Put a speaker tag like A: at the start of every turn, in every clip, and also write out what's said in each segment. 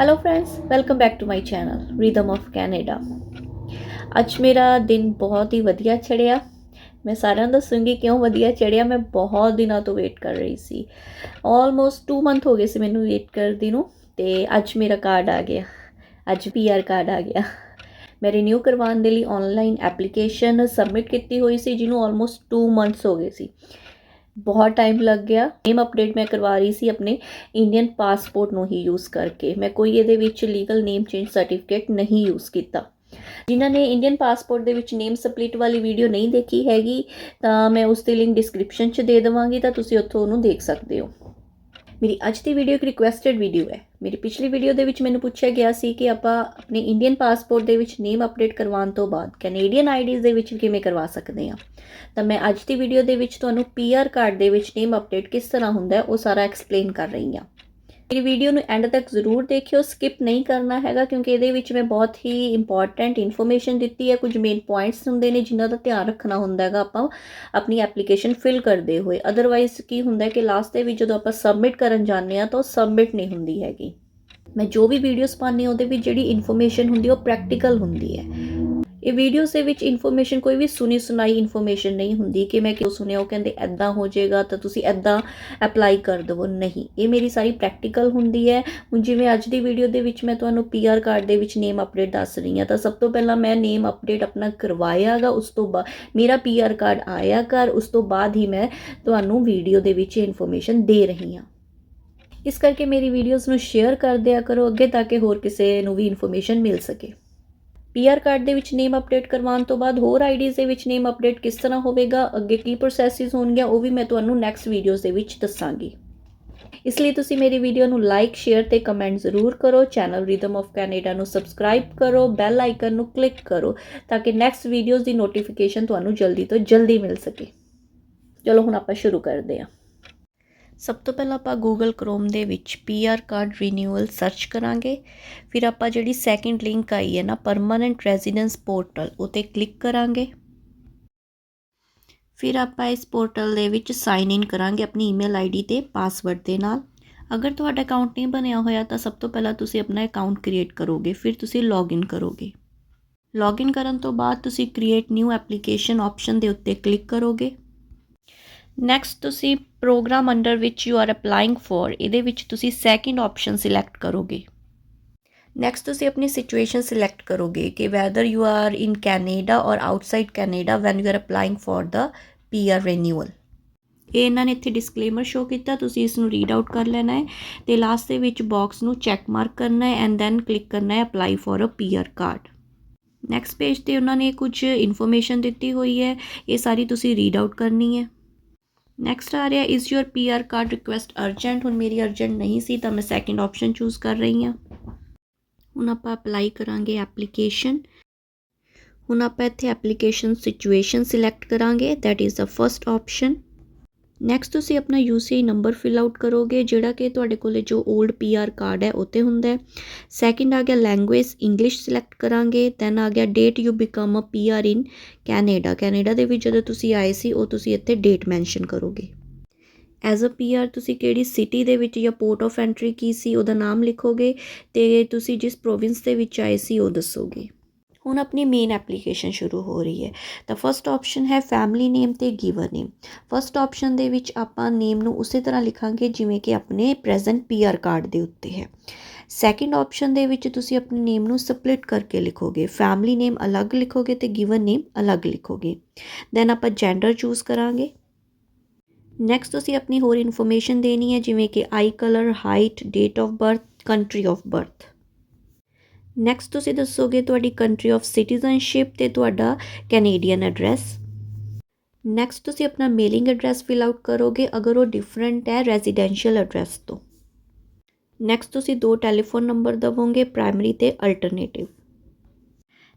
A: Hello friends welcome back to my channel rhythm of Canada ਅੱਜ ਮੇਰਾ ਦਿਨ ਬਹੁਤ ਹੀ ਵਧੀਆ ਚੜਿਆ। ਮੈਂ ਸਾਰਿਆਂ ਨੂੰ ਦੱਸੂੰਗੀ ਕਿਉਂ ਵਧੀਆ ਚੜਿਆ। ਮੈਂ ਬਹੁਤ ਦਿਨਾਂ ਤੋਂ ਵੇਟ ਕਰ ਰਹੀ ਸੀ। ਆਲਮੋਸਟ 2 ਮੰਥ ਹੋ ਗਏ ਸੀ ਮੈਨੂੰ ਵੇਟ ਕਰਦੀ ਨੂੰ ਤੇ ਅੱਜ ਮੇਰਾ ਕਾਰਡ ਆ ਗਿਆ। ਅੱਜ ਪੀਆਰ ਕਾਰਡ ਆ ਗਿਆ। ਮੈਂ ਰੀਨਿਊ ਕਰਵਾਉਣ ਦੇ ਲਈ ਆਨਲਾਈਨ ਐਪਲੀਕੇਸ਼ਨ ਸਬਮਿਟ ਕੀਤੀ ਹੋਈ ਸੀ, ਜਿਹਨੂੰ ਆਲਮੋਸਟ 2 ਮੰਥਸ ਹੋ ਗਏ ਸੀ। ਬਹੁਤ ਟਾਈਮ ਲੱਗ ਗਿਆ। ਨੇਮ ਅਪਡੇਟ ਮੈਂ ਕਰਵਾ ਰਹੀ ਸੀ ਆਪਣੇ ਇੰਡੀਅਨ ਪਾਸਪੋਰਟ ਨੂੰ ਹੀ ਯੂਜ਼ ਕਰਕੇ। ਮੈਂ ਕੋਈ ਇਹਦੇ ਵਿੱਚ ਲੀਗਲ ਨੇਮ ਚੇਂਜ ਸਰਟੀਫਿਕੇਟ ਨਹੀਂ ਯੂਜ਼ ਕੀਤਾ। ਜਿਨ੍ਹਾਂ ਨੇ ਇੰਡੀਅਨ ਪਾਸਪੋਰਟ ਦੇ ਵਿੱਚ ਨੇਮ ਸਪਲਿਟ ਵਾਲੀ ਵੀਡੀਓ ਨਹੀਂ ਦੇਖੀ ਹੈਗੀ, ਤਾਂ ਮੈਂ ਉਸ ਦੀ ਲਿੰਕ ਡਿਸਕ੍ਰਿਪਸ਼ਨ 'ਚ ਦੇ ਦੇਵਾਂਗੀ, ਤਾਂ ਤੁਸੀਂ ਉੱਥੋਂ ਉਹਨੂੰ ਦੇਖ ਸਕਦੇ ਹੋ। ਮੇਰੀ ਅੱਜ ਦੀ ਵੀਡੀਓ ਇੱਕ ਰਿਕੁਐਸਟਡ ਵੀਡੀਓ ਹੈ। ਮੇਰੀ ਪਿਛਲੀ ਵੀਡੀਓ ਦੇ ਵਿੱਚ ਮੈਨੂੰ ਪੁੱਛਿਆ ਗਿਆ ਸੀ ਕਿ ਆਪਾਂ ਆਪਣੇ ਇੰਡੀਅਨ ਪਾਸਪੋਰਟ ਦੇ ਵਿੱਚ ਨੇਮ ਅਪਡੇਟ ਕਰਵਾਉਣ ਤੋਂ ਬਾਅਦ ਕੈਨੇਡੀਅਨ ਆਈਡੀਜ਼ ਦੇ ਵਿੱਚ ਕਿਵੇਂ ਕਰਵਾ ਸਕਦੇ ਹਾਂ? ਤਾਂ ਮੈਂ ਅੱਜ ਦੀ ਵੀਡੀਓ ਦੇ ਵਿੱਚ ਤੁਹਾਨੂੰ ਪੀਆਰ ਕਾਰਡ ਦੇ ਵਿੱਚ ਨੇਮ ਅਪਡੇਟ ਕਿਸ ਤਰ੍ਹਾਂ ਹੁੰਦਾ ਹੈ ਉਹ ਸਾਰਾ ਐਕਸਪਲੇਨ ਕਰ ਰਹੀ ਹਾਂ। ਮੇਰੀ ਵੀਡੀਓ ਨੂੰ ਐਂਡ ਤੱਕ ਜ਼ਰੂਰ ਦੇਖਿਓ ਸਕਿਪ ਨਹੀਂ ਕਰਨਾ ਹੈਗਾ ਕਿਉਂਕਿ ਇਹਦੇ ਵਿੱਚ ਮੈਂ ਬਹੁਤ ਹੀ ਇੰਪੋਰਟੈਂਟ ਇਨਫੋਰਮੇਸ਼ਨ ਦਿੱਤੀ ਹੈ। ਕੁਝ ਮੇਨ ਪੁਆਇੰਟਸ ਹੁੰਦੇ ਨੇ ਜਿਨ੍ਹਾਂ ਦਾ ਧਿਆਨ ਰੱਖਣਾ ਹੁੰਦਾ ਹੈਗਾ ਆਪਾਂ ਆਪਣੀ ਐਪਲੀਕੇਸ਼ਨ ਫਿਲ ਕਰਦੇ ਹੋਏ। ਅਦਰਵਾਈਜ਼ ਕੀ ਹੁੰਦਾ ਹੈ ਕਿ ਲਾਸਟ ਦੇ ਵਿੱਚ ਜਦੋਂ ਆਪਾਂ ਸਬਮਿਟ ਕਰਨ ਜਾਂਦੇ ਆ ਤਾਂ ਉਹ ਸਬਮਿਟ ਨਹੀਂ ਹੁੰਦੀ ਹੈਗੀ। ਮੈਂ ਜੋ ਵੀ ਵੀਡੀਓਜ਼ ਪਾਉਂਦੀ ਹਾਂ ਉਹਦੇ ਵਿੱਚ ਜਿਹੜੀ ਇਨਫੋਰਮੇਸ਼ਨ ਹੁੰਦੀ ਉਹ ਪ੍ਰੈਕਟੀਕਲ ਹੁੰਦੀ ਹੈ। ਇਹ ਵੀਡੀਓਜ਼ ਦੇ ਵਿੱਚ ਇਨਫੋਰਮੇਸ਼ਨ ਕੋਈ ਵੀ ਸੁਣੀ ਸੁਣਾਈ ਇਨਫੋਰਮੇਸ਼ਨ ਨਹੀਂ ਹੁੰਦੀ ਕਿ ਮੈਂ ਕਿਉਂ ਸੁਣਿਆ, ਉਹ ਕਹਿੰਦੇ ਐਦਾਂ ਹੋ ਜਾਏਗਾ ਤਾਂ ਤੁਸੀਂ ਐਦਾਂ ਅਪਲਾਈ ਕਰ ਦਿਵੋ। ਨਹੀਂ, ਇਹ ਮੇਰੀ ਸਾਰੀ ਪ੍ਰੈਕਟੀਕਲ ਹੁੰਦੀ ਹੈ। ਹੁਣ ਜਿਵੇਂ ਅੱਜ ਦੀ ਵੀਡੀਓ ਦੇ ਵਿੱਚ ਮੈਂ ਤੁਹਾਨੂੰ ਪੀਆਰ ਕਾਰਡ ਦੇ ਵਿੱਚ ਨੇਮ ਅਪਡੇਟ ਦੱਸ ਰਹੀ ਹਾਂ, ਤਾਂ ਸਭ ਤੋਂ ਪਹਿਲਾਂ ਮੈਂ ਨੇਮ ਅਪਡੇਟ ਆਪਣਾ ਕਰਵਾਇਆਗਾ, ਉਸ ਤੋਂ ਬਾਅਦ ਮੇਰਾ ਪੀਆਰ ਕਾਰਡ ਆਇਆ ਕਰ ਉਸ ਤੋਂ ਬਾਅਦ ਹੀ ਮੈਂ ਤੁਹਾਨੂੰ ਵੀਡੀਓ ਦੇ ਵਿੱਚ ਇਨਫੋਰਮੇਸ਼ਨ ਦੇ ਰਹੀ ਹਾਂ। ਇਸ ਕਰਕੇ ਮੇਰੀ ਵੀਡੀਓਜ਼ ਨੂੰ ਸ਼ੇਅਰ ਕਰ ਦਿਆ ਕਰੋ ਅੱਗੇ, ਤਾਂ ਕਿ ਹੋਰ ਕਿਸੇ ਨੂੰ ਵੀ ਇਨਫੋਰਮੇਸ਼ਨ ਮਿਲ ਸਕੇ। ਪੀਆਰ ਕਾਰਡ ਦੇ ਵਿੱਚ ਨੇਮ ਅਪਡੇਟ ਕਰਵਾਉਣ ਤੋਂ ਬਾਅਦ ਹੋਰ ਆਈਡੀਜ਼ ਦੇ ਵਿੱਚ ਨੇਮ ਅਪਡੇਟ ਕਿਸ ਤਰ੍ਹਾਂ ਹੋਵੇਗਾ, ਅੱਗੇ ਕੀ ਪ੍ਰੋਸੈਸਿਸ ਹੋਣਗੀਆਂ, ਉਹ ਵੀ ਮੈਂ ਤੁਹਾਨੂੰ ਨੈਕਸਟ ਵੀਡੀਓਜ਼ ਦੇ ਵਿੱਚ ਦੱਸਾਂਗੀ। ਇਸ ਲਈ ਤੁਸੀਂ ਮੇਰੀ ਵੀਡੀਓ ਨੂੰ ਲਾਈਕ ਸ਼ੇਅਰ ਤੇ ਕਮੈਂਟ ਜ਼ਰੂਰ ਕਰੋ ਚੈਨਲ ਰਿਦਮ ਆਫ ਕੈਨੇਡਾ ਨੂੰ ਸਬਸਕ੍ਰਾਈਬ ਕਰੋ ਬੈਲ ਆਈਕਨ ਨੂੰ ਕਲਿੱਕ ਕਰੋ, ਤਾਂ ਕਿ ਨੈਕਸਟ ਵੀਡੀਓਜ਼ ਦੀ ਨੋਟੀਫਿਕੇਸ਼ਨ ਤੁਹਾਨੂੰ ਜਲਦੀ ਤੋਂ ਜਲਦੀ ਮਿਲ ਸਕੇ। ਚਲੋ ਹੁਣ ਆਪਾਂ ਸ਼ੁਰੂ ਕਰਦੇ ਹਾਂ। ਸਭ ਤੋਂ ਪਹਿਲਾਂ ਆਪਾਂ ਗੂਗਲ ਕ੍ਰੋਮ ਦੇ ਵਿੱਚ PR ਕਾਰਡ ਰੀਨਿਊਅਲ ਸਰਚ ਕਰਾਂਗੇ। ਫਿਰ ਆਪਾਂ ਜਿਹੜੀ ਸੈਕਿੰਡ ਲਿੰਕ ਆਈ ਹੈ ਨਾ ਪਰਮਨੈਂਟ ਰੈਜ਼ੀਡੈਂਸ ਪੋਰਟਲ ਉਤੇ ਕਲਿੱਕ ਕਰਾਂਗੇ। ਫਿਰ ਆਪਾਂ ਇਸ ਪੋਰਟਲ ਦੇ ਵਿੱਚ ਸਾਈਨ ਇਨ ਕਰਾਂਗੇ ਆਪਣੀ ਈਮੇਲ ਆਈਡੀ ਤੇ ਪਾਸਵਰਡ ਦੇ ਨਾਲ। ਅਗਰ ਤੁਹਾਡਾ ਅਕਾਊਂਟ ਨਹੀਂ ਬਣਿਆ ਹੋਇਆ, ਤਾਂ ਸਭ ਤੋਂ ਪਹਿਲਾਂ ਤੁਸੀਂ ਆਪਣਾ ਅਕਾਊਂਟ ਕ੍ਰੀਏਟ ਕਰੋਗੇ, ਫਿਰ ਤੁਸੀਂ ਲੌਗਇਨ ਕਰੋਗੇ। ਲੌਗਇਨ ਕਰਨ ਤੋਂ ਬਾਅਦ ਤੁਸੀਂ ਕ੍ਰੀਏਟ ਨਿਊ ਐਪਲੀਕੇਸ਼ਨ ਆਪਸ਼ਨ ਦੇ ਉੱਤੇ ਕਲਿੱਕ ਕਰੋਗੇ। ਨੈਕਸਟ ਤੁਸੀਂ ਪ੍ਰੋਗਰਾਮ ਅੰਡਰ ਵਿੱਚ ਯੂ ਆਰ ਅਪਲਾਈਂਗ ਫੋਰ ਇਹਦੇ ਵਿੱਚ ਤੁਸੀਂ ਸੈਕਿੰਡ ਆਪਸ਼ਨ ਸਿਲੈਕਟ ਕਰੋਗੇ। ਨੈਕਸਟ ਤੁਸੀਂ ਆਪਣੀ ਸਿਚੁਏਸ਼ਨ ਸਿਲੈਕਟ ਕਰੋਗੇ ਕਿ whether you are in Canada or outside Canada when you are applying for the PR renewal ਇਹ ਇਹਨਾਂ ਨੇ ਇੱਥੇ ਡਿਸਕਲੇਮਰ ਸ਼ੋ ਕੀਤਾ, ਤੁਸੀਂ ਇਸ ਨੂੰ ਰੀਡ ਆਊਟ ਕਰ ਲੈਣਾ ਹੈ ਤੇ ਲਾਸਟ ਦੇ ਵਿੱਚ ਬਾਕਸ ਨੂੰ ਚੈੱਕ ਮਾਰਕ ਕਰਨਾ ਹੈ ਐਂਡ ਦੈਨ ਕਲਿੱਕ ਕਰਨਾ ਹੈ apply for a PR card next page ਤੇ ਉਹਨਾਂ ਨੇ ਕੁਝ ਇਨਫੋਰਮੇਸ਼ਨ ਦਿੱਤੀ ਹੋਈ ਹੈ, ਇਹ ਸਾਰੀ ਤੁਸੀਂ ਰੀਡ ਆਊਟ ਕਰਨੀ ਹੈ। ਨੈਕਸਟ ਆ ਰਿਹਾ is your PR card request urgent ਹੁਣ ਮੇਰੀ ਅਰਜੈਂਟ ਨਹੀਂ ਸੀ ਤਾਂ ਮੈਂ ਸੈਕਿੰਡ ਆਪਸ਼ਨ ਚੂਜ਼ ਕਰ ਰਹੀ ਹਾਂ ਹੁਣ ਆਪਾਂ ਅਪਲਾਈ ਕਰਾਂਗੇ ਐਪਲੀਕੇਸ਼ਨ ਹੁਣ ਆਪਾਂ ਇੱਥੇ ਐਪਲੀਕੇਸ਼ਨ ਸਿਚੁਏਸ਼ਨ ਸਿਲੈਕਟ ਕਰਾਂਗੇ that is the first option next ਤੁਸੀਂ ਆਪਣਾ ਯੂਸੀਆਈ ਨੰਬਰ ਫਿਲ ਆਊਟ ਕਰੋਗੇ, ਜਿਹੜਾ ਕਿ ਤੁਹਾਡੇ ਕੋਲੇ ਜੋ 올ਡ ਪੀਆਰ ਕਾਰਡ ਹੈ ਉੱਤੇ ਹੁੰਦਾ ਹੈ। ਸੈਕਿੰਡ ਆ ਗਿਆ ਲੈਂਗੁਏਜ ਇੰਗਲਿਸ਼ ਸਿਲੈਕਟ ਕਰਾਂਗੇ ਦੈਨ ਆ ਗਿਆ date you become a PR in Canada Canada ਦੇ ਵਿੱਚ ਜਦੋਂ ਤੁਸੀਂ ਆਏ ਸੀ, ਉਹ ਤੁਸੀਂ ਇੱਥੇ ਡੇਟ ਮੈਂਸ਼ਨ ਕਰੋਗੇ। ਐਜ਼ ਅ ਪੀਆਰ ਤੁਸੀਂ ਕਿਹੜੀ ਸਿਟੀ ਦੇ ਵਿੱਚ ਜਾਂ ਪੋਰਟ ਆਫ ਐਂਟਰੀ ਕੀ ਸੀ, ਉਹਦਾ ਨਾਮ ਲਿਖੋਗੇ, ਤੇ ਤੁਸੀਂ ਜਿਸ ਪ੍ਰੋਵਿੰਸ ਦੇ ਵਿੱਚ ਆਏ ਸੀ, ਉਹ ਦੱਸੋਗੇ। ਹੁਣ ਆਪਣੀ ਮੇਨ ਐਪਲੀਕੇਸ਼ਨ ਸ਼ੁਰੂ ਹੋ ਰਹੀ ਹੈ। ਤਾਂ ਫਰਸਟ ਆਪਸ਼ਨ ਹੈ ਫੈਮਿਲੀ ਨੇਮ ਤੇ ਗਿਵਰ ਨੇਮ ਫਰਸਟ ਆਪਸ਼ਨ ਦੇ ਵਿੱਚ ਆਪਾਂ ਨੇਮ ਨੂੰ ਉਸੇ ਤਰ੍ਹਾਂ ਲਿਖਾਂਗੇ ਜਿਵੇਂ ਕਿ ਆਪਣੇ ਪ੍ਰੈਜ਼ੈਂਟ ਪੀਆਰ ਕਾਰਡ ਦੇ ਉੱਤੇ ਹੈ। ਸੈਕਿੰਡ ਆਪਸ਼ਨ ਦੇ ਵਿੱਚ ਤੁਸੀਂ ਆਪਣੇ ਨੇਮ ਨੂੰ ਸਪਲਿਟ ਕਰਕੇ ਲਿਖੋਗੇ। ਫੈਮਿਲੀ ਨੇਮ ਅਲੱਗ ਲਿਖੋਗੇ ਤੇ ਗਿਵਨ ਨੇਮ ਅਲੱਗ ਲਿਖੋਗੇ। ਦੈਨ ਆਪਾਂ ਜੈਂਡਰ ਚੂਜ਼ ਕਰਾਂਗੇ। ਨੈਕਸਟ ਤੁਸੀਂ ਆਪਣੀ ਹੋਰ ਇਨਫੋਰਮੇਸ਼ਨ ਦੇਣੀ ਹੈ ਜਿਵੇਂ ਕਿ eye colour height date of birth country of birth next ਤੁਸੀਂ ਦੱਸੋਗੇ ਤੁਹਾਡੀ ਕੰਟਰੀ ਆਫ ਸਿਟੀਜ਼ਨਸ਼ਿਪ ਤੇ ਤੁਹਾਡਾ ਕੈਨੇਡੀਅਨ ਐਡਰੈਸ ਨੈਕਸਟ ਤੁਸੀਂ ਆਪਣਾ ਮੇਲਿੰਗ ਐਡਰੈਸ ਫਿਲ ਆਊਟ ਕਰੋਗੇ, ਅਗਰ ਉਹ ਡਿਫਰੈਂਟ ਹੈ ਰੈਜ਼ੀਡੈਂਸ਼ੀਅਲ ਐਡਰੈਸ ਤੋਂ। ਨੈਕਸਟ ਤੁਸੀਂ ਦੋ ਟੈਲੀਫੋਨ ਨੰਬਰ ਦਵੋਗੇ ਪ੍ਰਾਇਮਰੀ ਤੇ ਅਲਟਰਨੇਟਿਵ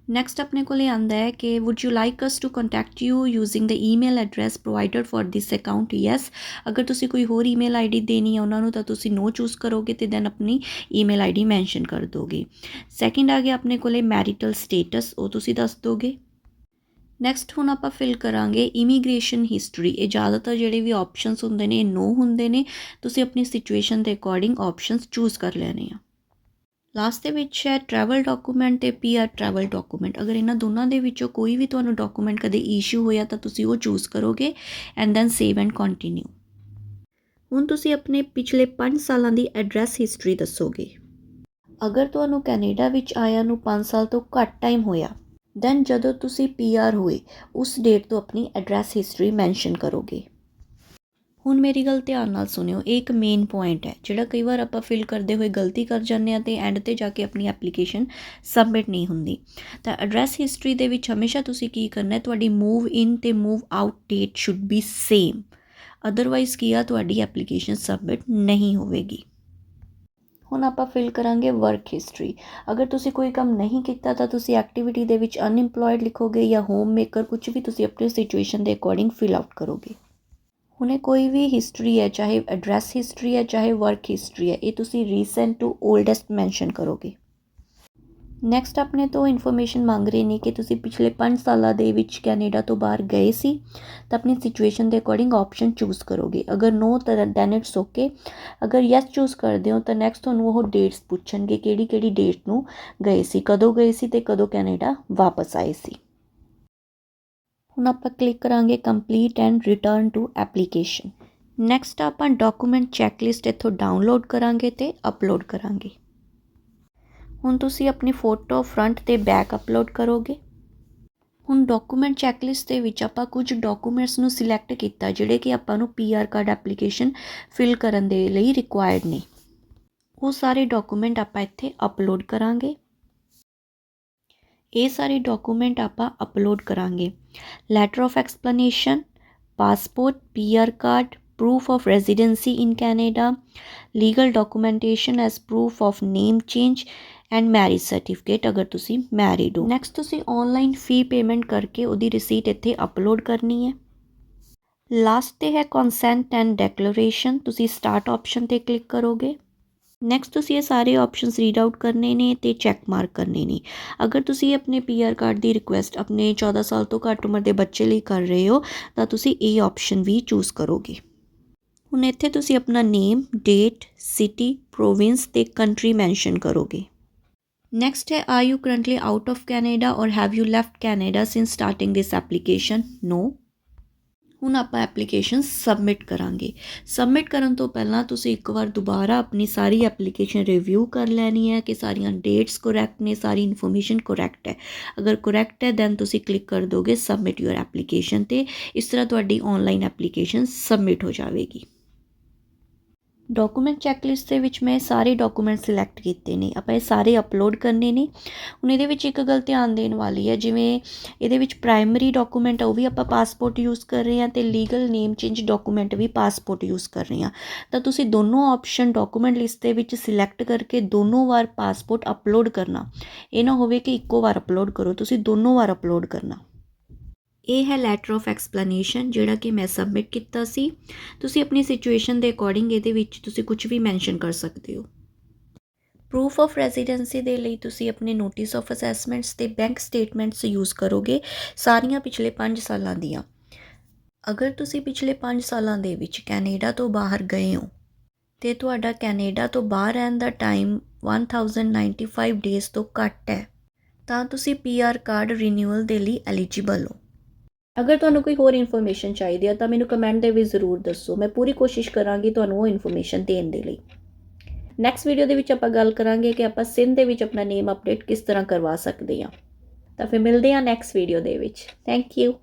A: ਨੈਕਸਟ ਆਪਣੇ ਕੋਲੇ ਆਂਦਾ ਹੈ ਕਿ would you like us to contact you using the email address provided for this account yes ਅਗਰ ਤੁਸੀਂ ਕੋਈ ਹੋਰ ਈਮੇਲ ਆਈਡੀ ਦੇਣੀ ਹੈ ਉਹਨਾਂ ਨੂੰ ਤਾਂ ਤੁਸੀਂ ਨੋ ਚੂਜ਼ ਕਰੋਗੇ ਤੇ ਦੈਨ ਆਪਣੀ ਈਮੇਲ ਆਈਡੀ ਮੈਂਸ਼ਨ ਕਰ ਦੋਗੇ ਸੈਕਿੰਡ ਆ ਗਿਆ ਆਪਣੇ ਕੋਲੇ ਮੈਰਿਟਲ ਸਟੇਟਸ ਉਹ ਤੁਸੀਂ ਦੱਸ ਦੋਗੇ ਨੈਕਸਟ ਹੁਣ ਆਪਾਂ ਫਿਲ ਕਰਾਂਗੇ ਇਮੀਗ੍ਰੇਸ਼ਨ ਹਿਸਟਰੀ ਇਹ ਜ਼ਿਆਦਾਤਰ ਜਿਹੜੇ ਵੀ ਆਪਸ਼ਨਸ ਹੁੰਦੇ ਨੇ ਇਹ ਨੋ ਹੁੰਦੇ ਨੇ ਤੁਸੀਂ ਆਪਣੀ ਸਿਚੁਏਸ਼ਨ ਦੇ ਅਕੋਰਡਿੰਗ ਆਪਸ਼ਨਸ ਚੂਜ਼ ਕਰ ਲੈਣੇ ਆ ਲਾਸਟ ਦੇ ਵਿੱਚ ਹੈ ਟਰੈਵਲ ਡਾਕੂਮੈਂਟ ਤੇ ਪੀਆਰ ਟਰੈਵਲ ਡਾਕੂਮੈਂਟ ਅਗਰ ਇਹਨਾਂ ਦੋਨਾਂ ਦੇ ਵਿੱਚੋਂ ਕੋਈ ਵੀ ਤੁਹਾਨੂੰ ਡਾਕੂਮੈਂਟ ਕਦੇ ਇਸ਼ੂ ਹੋਇਆ ਤਾਂ ਤੁਸੀਂ ਉਹ ਚੂਜ਼ ਕਰੋਗੇ and then save and continue ਹੁਣ ਤੁਸੀਂ ਆਪਣੇ ਪਿਛਲੇ 5 ਸਾਲਾਂ ਦੀ ਐਡਰੈਸ ਹਿਸਟਰੀ ਦੱਸੋਗੇ। ਅਗਰ ਤੁਹਾਨੂੰ ਕੈਨੇਡਾ ਵਿੱਚ ਆਇਆ ਨੂੰ 5 ਸਾਲ ਤੋਂ ਘੱਟ ਟਾਈਮ ਹੋਇਆ ਦੈਨ ਜਦੋਂ ਤੁਸੀਂ ਪੀਆਰ ਹੋਏ, ਉਸ ਡੇਟ ਤੋਂ ਆਪਣੀ ਐਡਰੈਸ ਹਿਸਟਰੀ ਮੈਂਸ਼ਨ ਕਰੋਗੇ। ਹੁਣ ਮੇਰੀ ਗੱਲ ਧਿਆਨ ਨਾਲ ਸੁਣਿਓ, ਇਹ ਇੱਕ ਮੇਨ ਪੁਆਇੰਟ ਹੈ, ਜਿਹੜਾ ਕਈ ਵਾਰ ਆਪਾਂ ਫਿਲ ਕਰਦੇ ਹੋਏ ਗਲਤੀ ਕਰ ਜਾਂਦੇ ਆ ਤੇ ਐਂਡ ਤੇ ਜਾ ਕੇ ਆਪਣੀ ਐਪਲੀਕੇਸ਼ਨ ਸਬਮਿਟ ਨਹੀਂ ਹੁੰਦੀ। ਤਾਂ ਐਡਰੈਸ ਹਿਸਟਰੀ ਦੇ ਵਿੱਚ ਹਮੇਸ਼ਾ ਤੁਸੀਂ ਕੀ ਕਰਨਾ ਹੈ, ਤੁਹਾਡੀ ਮੂਵ ਇਨ ਤੇ move out date should be same otherwise ਕੀ ਆ, ਤੁਹਾਡੀ ਐਪਲੀਕੇਸ਼ਨ ਸਬਮਿਟ ਨਹੀਂ ਹੋਵੇਗੀ। ਹੁਣ ਆਪਾਂ ਫਿਲ ਕਰਾਂਗੇ ਵਰਕ ਹਿਸਟਰੀ ਅਗਰ ਤੁਸੀਂ ਕੋਈ ਕੰਮ ਨਹੀਂ ਕੀਤਾ ਤਾਂ ਤੁਸੀਂ ਐਕਟੀਵਿਟੀ ਦੇ ਵਿੱਚ ਅਨਇੰਪਲੋਇਡ ਲਿਖੋਗੇ ਜਾਂ ਹੋਮ ਮੇਕਰ ਕੁਝ ਵੀ ਤੁਸੀਂ ਆਪਣੀ ਸਿਚੁਏਸ਼ਨ ਦੇ ਅਕੋਰਡਿੰਗ ਫਿਲ ਆਊਟ ਕਰੋਗੇ। ਹੁਣ ਕੋਈ ਵੀ ਹਿਸਟਰੀ ਹੈ, ਚਾਹੇ ਐਡਰੈਸ ਹਿਸਟਰੀ ਹੈ, ਚਾਹੇ ਵਰਕ ਹਿਸਟਰੀ ਹੈ, ਇਹ ਤੁਸੀਂ ਰੀਸੈਂਟ ਟੂ 올ਡੈਸਟ ਮੈਂਸ਼ਨ ਕਰੋਗੇ। ਨੈਕਸਟ ਆਪਣੇ ਤੋਂ ਇਨਫੋਰਮੇਸ਼ਨ ਮੰਗ ਰਹੇ ਨੇ ਕਿ ਤੁਸੀਂ ਪਿਛਲੇ 5 ਸਾਲਾਂ ਦੇ ਵਿੱਚ ਕੈਨੇਡਾ ਤੋਂ ਬਾਹਰ ਗਏ ਸੀ, ਤਾਂ ਆਪਣੀ ਸਿਚੁਏਸ਼ਨ ਦੇ ਅਕੋਰਡਿੰਗ ਆਪਸ਼ਨ ਚੂਜ਼ ਕਰੋਗੇ। ਅਗਰ ਨੋ ਤਾਂ ਦੈਨ ਇਟਸ ਓਕੇ ਅਗਰ ਯੈਸ ਚੂਜ਼ ਕਰਦੇ ਹੋ, ਤਾਂ ਨੈਕਸਟ ਤੁਹਾਨੂੰ ਉਹ ਡੇਟਸ ਪੁੱਛਣਗੇ ਕਿਹੜੀ ਕਿਹੜੀ ਡੇਟ ਨੂੰ ਗਏ ਸੀ, ਕਦੋਂ ਗਏ ਸੀ ਤੇ ਕਦੋਂ ਕੈਨੇਡਾ ਵਾਪਸ ਆਏ ਸੀ। ਹੁਣ ਆਪਾਂ ਕਲਿੱਕ ਕਰਾਂਗੇ complete and return to application next ਆਪਾਂ ਡਾਕੂਮੈਂਟ ਚੈੱਕ ਲਿਸਟ ਇੱਥੋਂ ਡਾਊਨਲੋਡ ਕਰਾਂਗੇ ਤੇ ਅਪਲੋਡ ਕਰਾਂਗੇ। ਹੁਣ ਤੁਸੀਂ ਆਪਣੀ ਫੋਟੋ ਫਰੰਟ ਤੇ ਬੈਕ ਅਪਲੋਡ ਕਰੋਗੇ। ਹੁਣ ਡਾਕੂਮੈਂਟ ਚੈੱਕਲਿਸਟ ਦੇ ਵਿੱਚ ਆਪਾਂ ਕੁਝ ਡਾਕੂਮੈਂਟਸ ਨੂੰ ਸਿਲੈਕਟ ਕੀਤਾ, ਜਿਹੜੇ ਕਿ ਆਪਾਂ ਨੂੰ ਪੀਆਰ ਕਾਰਡ ਐਪਲੀਕੇਸ਼ਨ ਫਿਲ ਕਰਨ ਦੇ ਲਈ ਰਿਕੁਆਇਰਡ ਨੇ। ਉਹ ਸਾਰੇ ਡਾਕੂਮੈਂਟ ਆਪਾਂ ਇੱਥੇ ਅਪਲੋਡ ਕਰਾਂਗੇ। ਇਹ ਸਾਰੇ ਡਾਕੂਮੈਂਟ ਆਪਾਂ ਅਪਲੋਡ ਕਰਾਂਗੇ letter of explanation passport PR card proof of residency in Canada, legal documentation as proof of name change and marriage certificate ਅਗਰ ਤੁਸੀਂ ਮੈਰਿਡ ਹੋ ਨੈਕਸਟ ਤੁਸੀਂ ਆਨਲਾਈਨ ਫੀ ਪੇਮੈਂਟ ਕਰਕੇ ਉਹਦੀ ਰਿਸੀਟ ਇੱਥੇ ਅਪਲੋਡ ਕਰਨੀ ਹੈ ਲਾਸਟ ਤੇ ਹੈ ਕਨਸੈਂਟ ਐਂਡ ਡੈਕਲੇਰੇਸ਼ਨ ਤੁਸੀਂ ਸਟਾਰਟ ਆਪਸ਼ਨ ਤੇ ਕਲਿੱਕ ਕਰੋਗੇ ਨੈਕਸਟ ਤੁਸੀਂ ਇਹ ਸਾਰੇ ਆਪਸ਼ਨਸ ਰੀਡ ਆਊਟ ਕਰਨੇ ਨੇ ਤੇ ਚੈੱਕ ਮਾਰਕ ਕਰਨੇ ਨੇ। ਅਗਰ ਤੁਸੀਂ ਆਪਣੇ ਪੀਆਰ ਕਾਰਡ ਦੀ ਰਿਕੁਐਸਟ ਆਪਣੇ 14 ਸਾਲ ਤੋਂ ਘੱਟ ਉਮਰ ਦੇ ਬੱਚੇ ਲਈ ਕਰ ਰਹੇ ਹੋ, ਤਾਂ ਤੁਸੀਂ ਇਹ ਆਪਸ਼ਨ ਵੀ ਚੂਜ਼ ਕਰੋਗੇ। ਹੁਣ ਇੱਥੇ ਤੁਸੀਂ ਆਪਣਾ ਨੇਮ ਡੇਟ ਸਿਟੀ ਪ੍ਰੋਵਿੰਸ ਤੇ ਕੰਟਰੀ ਮੈਂਸ਼ਨ ਕਰੋਗੇ। ਨੈਕਸਟ ਹੈ are you currently out of Canada or have you left Canada since starting this application no ਹੁਣ ਆਪਾਂ ਐਪਲੀਕੇਸ਼ਨ ਸਬਮਿਟ ਕਰਾਂਗੇ। ਸਬਮਿਟ ਕਰਨ ਤੋਂ ਪਹਿਲਾਂ ਤੁਸੀਂ ਇੱਕ ਵਾਰ ਦੁਬਾਰਾ ਆਪਣੀ ਸਾਰੀ ਐਪਲੀਕੇਸ਼ਨ ਰਿਵਿਊ ਕਰ ਲੈਣੀ ਹੈ ਕਿ ਸਾਰੀਆਂ ਡੇਟਸ ਕਰੈਕਟ ਨੇ, ਸਾਰੀ ਇਨਫੋਰਮੇਸ਼ਨ ਕਰੈਕਟ ਹੈ। ਅਗਰ ਕਰੈਕਟ ਹੈ ਦੈਨ ਤੁਸੀਂ ਕਲਿੱਕ ਕਰ ਦੋਗੇ ਸਬਮਿਟ ਯੂਰ ਐਪਲੀਕੇਸ਼ਨ ਤੇ। ਇਸ ਤਰ੍ਹਾਂ ਤੁਹਾਡੀ ਆਨਲਾਈਨ ਐਪਲੀਕੇਸ਼ਨ ਸਬਮਿਟ ਹੋ ਜਾਵੇਗੀ। ਡਾਕੂਮੈਂਟ ਚੈੱਕ ਲਿਸਟ ਦੇ ਵਿੱਚ ਮੈਂ ਸਾਰੇ ਡਾਕੂਮੈਂਟ ਸਿਲੈਕਟ ਕੀਤੇ ਨੇ। ਆਪਾਂ ਇਹ ਸਾਰੇ ਅਪਲੋਡ ਕਰਨੇ ਨੇ। ਹੁਣ ਇਹਦੇ ਵਿੱਚ ਇੱਕ ਗੱਲ ਧਿਆਨ ਦੇਣ ਵਾਲੀ ਹੈ, ਜਿਵੇਂ ਇਹਦੇ ਵਿੱਚ ਪ੍ਰਾਇਮਰੀ ਡਾਕੂਮੈਂਟ ਆ, ਉਹ ਵੀ ਆਪਾਂ ਪਾਸਪੋਰਟ ਯੂਜ਼ ਕਰ ਰਹੇ ਹਾਂ ਤੇ ਲੀਗਲ ਨੇਮ ਚੇਂਜ ਡਾਕੂਮੈਂਟ ਵੀ ਪਾਸਪੋਰਟ ਯੂਜ਼ ਕਰ ਰਹੇ ਹਾਂ। ਤਾਂ ਤੁਸੀਂ ਦੋਨੋਂ ਆਪਸ਼ਨ ਡਾਕੂਮੈਂਟ ਲਿਸਟ ਦੇ ਵਿੱਚ ਸਿਲੈਕਟ ਕਰਕੇ ਦੋਨੋਂ ਵਾਰ ਪਾਸਪੋਰਟ ਅਪਲੋਡ ਕਰਨਾ। ਇਹ ਨਾ ਹੋਵੇ ਕਿ ਇੱਕੋ ਵਾਰ ਅਪਲੋਡ ਕਰੋ, ਤੁਸੀਂ ਦੋਨੋਂ ਵਾਰ ਅਪਲੋਡ ਕਰਨਾ। ਇਹ ਹੈ ਲੈਟਰ ਆਫ ਐਕਸਪਲੇਨੇਸ਼ਨ ਜਿਹੜਾ ਕਿ ਮੈਂ ਸਬਮਿਟ ਕੀਤਾ ਸੀ। ਤੁਸੀਂ ਆਪਣੀ ਸਿਚੁਏਸ਼ਨ ਦੇ ਅਕੋਰਡਿੰਗ ਇਹਦੇ ਵਿੱਚ ਤੁਸੀਂ ਕੁਝ ਵੀ ਮੈਂਸ਼ਨ ਕਰ ਸਕਦੇ ਹੋ। ਪ੍ਰੂਫ ਆਫ ਰੈਜ਼ੀਡੈਂਸੀ ਦੇ ਲਈ ਤੁਸੀਂ ਆਪਣੇ ਨੋਟਿਸ ਆਫ ਅਸੈਸਮੈਂਟਸ ਤੇ ਬੈਂਕ ਸਟੇਟਮੈਂਟਸ ਯੂਜ਼ ਕਰੋਗੇ ਸਾਰੀਆਂ ਪਿਛਲੇ 5 ਸਾਲਾਂ ਦੀਆਂ। ਅਗਰ ਤੁਸੀਂ ਪਿਛਲੇ 5 ਸਾਲਾਂ ਦੇ ਵਿੱਚ ਕੈਨੇਡਾ ਤੋਂ ਬਾਹਰ ਗਏ ਹੋ, ਤੇ ਤੁਹਾਡਾ ਕੈਨੇਡਾ ਤੋਂ ਬਾਹਰ ਰਹਿਣ ਦਾ ਟਾਈਮ 1095 ਡੇਜ਼ ਤੋਂ ਘੱਟ ਹੈ, ਤਾਂ ਤੁਸੀਂ ਪੀਆਰ ਕਾਰਡ ਰੀਨਿਊਅਲ ਦੇ ਲਈ ਐਲੀਜੀਬਲ ਹੋ। ਅਗਰ ਤੁਹਾਨੂੰ ਕੋਈ ਹੋਰ ਇਨਫੋਰਮੇਸ਼ਨ ਚਾਹੀਦੀ ਹੈ ਤਾਂ ਮੈਨੂੰ ਕਮੈਂਟ ਦੇ ਵਿੱਚ ਜ਼ਰੂਰ ਦੱਸੋ। ਮੈਂ ਪੂਰੀ ਕੋਸ਼ਿਸ਼ ਕਰਾਂਗੀ ਤੁਹਾਨੂੰ ਉਹ ਇਨਫੋਰਮੇਸ਼ਨ ਦੇਣ ਦੇ ਲਈ। ਨੈਕਸਟ ਵੀਡੀਓ ਦੇ ਵਿੱਚ ਆਪਾਂ ਗੱਲ ਕਰਾਂਗੇ ਕਿ ਆਪਾਂ ਸਿੰਧ ਦੇ ਵਿੱਚ ਆਪਣਾ ਨੇਮ ਅਪਡੇਟ ਕਿਸ ਤਰ੍ਹਾਂ ਕਰਵਾ ਸਕਦੇ ਹਾਂ। ਤਾਂ ਫਿਰ ਮਿਲਦੇ ਹਾਂ ਨੈਕਸਟ ਵੀਡੀਓ ਦੇ ਵਿੱਚ। Thank you